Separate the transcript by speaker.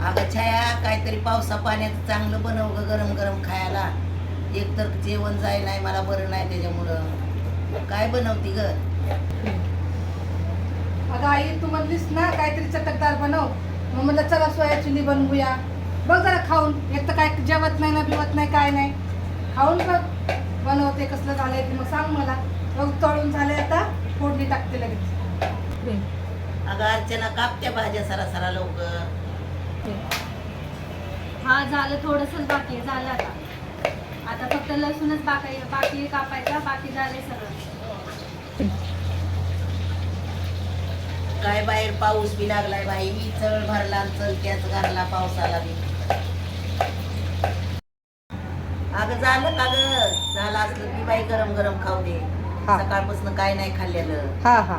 Speaker 1: अगं छाया काहीतरी पावसा पाण्याचं चांगलं बनव ग गरम गरम खायला. एक तर जेवण जाय नाही मला बरं नाही त्याच्यामुळं. काय बनवती ग?
Speaker 2: अगं आई तू म्हणलीस ना काहीतरी चटकदार बनव. मग म्हणलं चला सोया चिली बनवूया. बघ जरा खाऊन. एक तर काय जेवत नाही ना पिवत नाही काय नाही. खाऊन बघ. बनवते कसलं झालंय ते मग सांग मला. बघ तळून झाले आता फोडणी टाकते लगेच.
Speaker 1: अगं अर्चना कापत्या भाज्या सरा सरा लवकर.
Speaker 3: हा झालं थोडंसंच बाकी झालं आता. आता फक्त लसूणच बाकी बाकी कापायचा बाकी झाले सगळं.
Speaker 1: काय बाहेर पाऊस बी लागलाय बाई चळ भरला चल त्याच घरला पावसाला बी. अगं झालं का ग? झालं असलं की बाई गरम गरम खाऊ दे. सकाळपासून काय नाही खाल्लेलं.
Speaker 2: हा हा.